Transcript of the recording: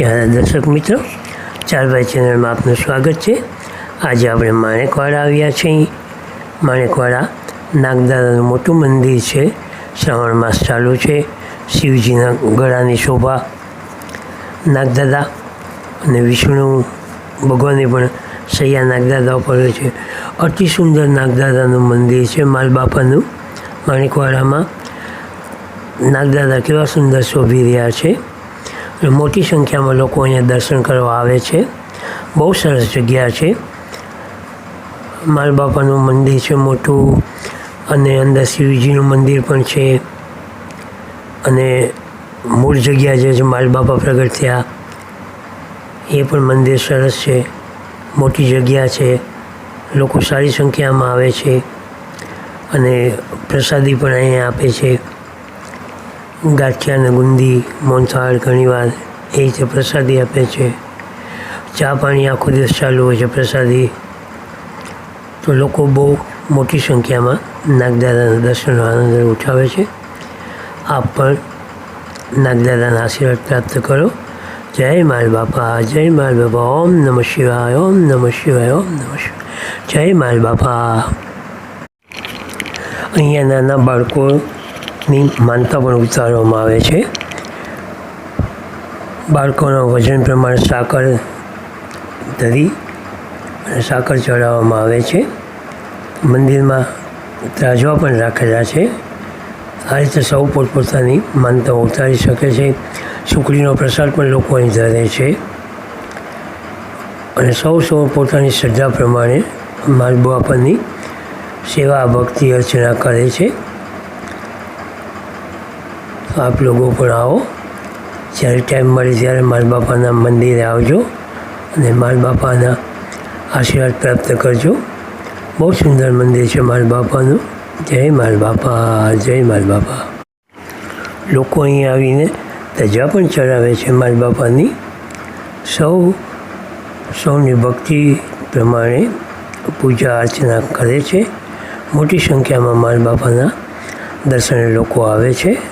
પ્યારા દર્શક મિત્રો, ચારભાઈ ચેનલમાં આપનું સ્વાગત છે. આજે આપણે માણેકવાડા આવ્યા છીએ. માણેકવાડા નાગદાદાનું મોટું મંદિર છે. શ્રાવણ માસ ચાલુ છે. શિવજીના ગળાની શોભા. નાગદાદા અને વિષ્ણુ ભગવાનની પણ સૈયા નાગદાદા ઉપર છે. અતિ સુંદર નાગદાદાનું મંદિર છે માલબાપાનું. માણેકવાડામાં નાગદાદા કેવા સુંદર શોભી રહ્યા છે. મોટી સંખ્યામાં લોકો અહીંયા દર્શન કરવા આવે છે. બહુ સરસ જગ્યા છે. માલબાપાનું મંદિર છે મોટું અને અંદર શિવજીનું મંદિર પણ છે. અને મૂળ જગ્યા જે છે માલબાપા પ્રગટ થયા. એ પણ મંદિર સરસ છે. મોટી જગ્યા છે. લોકો સારી સંખ્યામાં આવે છે. અને પ્રસાદી પણ અહીંયા આપે છે. ગાંઠિયા અને ગુંદી મોહનથાળ ઘણીવાર એ રીતે પ્રસાદી આપે છે. ચા પાણી આખો દિવસ ચાલુ હોય છે પ્રસાદી. તો લોકો બહુ મોટી સંખ્યામાં નાગદાદાના દર્શનનો આનંદ ઉઠાવે છે. આપ પણ નાગદાદાના આશીર્વાદ પ્રાપ્ત કરો. જય માલ બાપા, જય માલ બાપા, ઓમ નમઃ શિવાય, ઓમ નમઃ શિવાય, ઓમ નમઃ શિવાય. જય માલ બાપા. અહીંયા નાના બાળકોની માનતા પણ ઉતારવામાં આવે છે. બાળકોના વજન પ્રમાણે સાકર ધરી અને સાકર ચડાવવામાં આવે છે. મંદિરમાં ત્રાજવા પણ રાખેલા છે. આ રીતે સૌ પોતપોતાની માનતા ઉતારી શકે છે. સુખડીનો પ્રસાદ પણ લોકો અહીં ધરે છે. અને સૌ સૌ પોતાની શ્રદ્ધા પ્રમાણે માલબુ આપણની સેવા ભક્તિ અર્ચના કરે છે. આપ લોકો પણ આવો. જ્યારે ટાઈમ મળે ત્યારે માલ બાપાના મંદિરે આવજો અને માલ બાપાના આશીર્વાદ પ્રાપ્ત કરજો. બહુ સુંદર મંદિર છે માલ બાપાનું. જય માલ બાપા, જય માલ બાપા. લોકો અહીં આવીને ધજા પણ ચડાવે છે માલ બાપાની. સૌ, સૌની ભક્તિ પ્રમાણે પૂજા અર્ચના કરે છે. મોટી સંખ્યામાં માલ બાપાના દર્શને લોકો આવે છે.